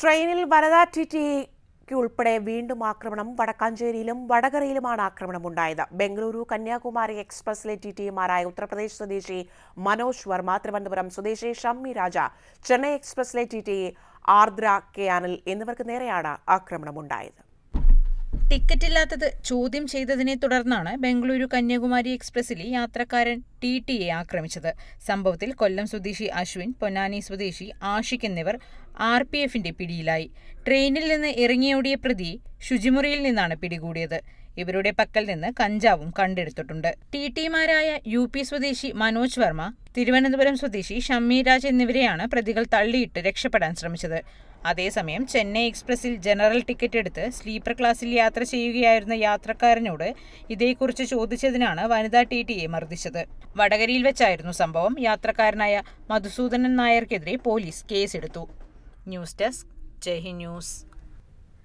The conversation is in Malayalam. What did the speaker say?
ട്രെയിനിൽ വനിതാ ടി ടിക്ക് ഉൾപ്പെടെ വീണ്ടും ആക്രമണം. വടക്കാഞ്ചേരിയിലും വടകരയിലുമാണ് ആക്രമണം ഉണ്ടായത്. ബംഗളൂരു കന്യാകുമാരി എക്സ്പ്രസിലെ ടി ടിമാരായ ഉത്തർപ്രദേശ് സ്വദേശി മനോജ് വർമ്മ തിരുവനന്തപുരം സ്വദേശി Shammi Raja Chennai എക്സ്പ്രസിലെ T T Ardra K Anil എന്നിവർക്ക് നേരെയാണ് ആക്രമണമുണ്ടായത് ടിക്കറ്റ് ഇല്ലാത്തത് ചോദ്യം ചെയ്തതിനെ തുടർന്നാണ് ബംഗളൂരു കന്യാകുമാരി എക്സ്പ്രസിലെ യാത്രക്കാരൻ ടി ടിയെ ആക്രമിച്ചത്. സംഭവത്തിൽ കൊല്ലം സ്വദേശി അശ്വിൻ പൊന്നാനി സ്വദേശി ആഷിഖ് എന്നിവർ ആർ പി എഫിന്റെ പിടിയിലായി. ട്രെയിനിൽ നിന്ന് ഇറങ്ങിയോടിയ പ്രതി ശുചിമുറിയിൽ നിന്നാണ് പിടികൂടിയത്. ഇവരുടെ പക്കൽ നിന്ന് കഞ്ചാവും കണ്ടെടുത്തിട്ടുണ്ട്. ടി ടിമാരായ യു പി സ്വദേശി മനോജ് വർമ്മ തിരുവനന്തപുരം സ്വദേശി ഷമ്മി രാജ് എന്നിവരെയാണ് പ്രതികൾ തള്ളിയിട്ട് രക്ഷപ്പെടാൻ ശ്രമിച്ചത്. അതേസമയം ചെന്നൈ എക്സ്പ്രസിൽ ജനറൽ ടിക്കറ്റ് എടുത്ത് സ്ലീപ്പർ ക്ലാസ്സിൽ യാത്ര ചെയ്യുകയായിരുന്ന യാത്രക്കാരനോട് ഇതേക്കുറിച്ച് ചോദിച്ചതിനാണ് വനിതാ ടി ടിയെ മർദ്ദിച്ചത്. വടകരയിൽ വെച്ചായിരുന്നു സംഭവം. യാത്രക്കാരനായ മധുസൂദനൻ നായർക്കെതിരെ പോലീസ് കേസെടുത്തു. ന്യൂസ് ഡെസ്ക് ജയ്ഹി ന്യൂസ്.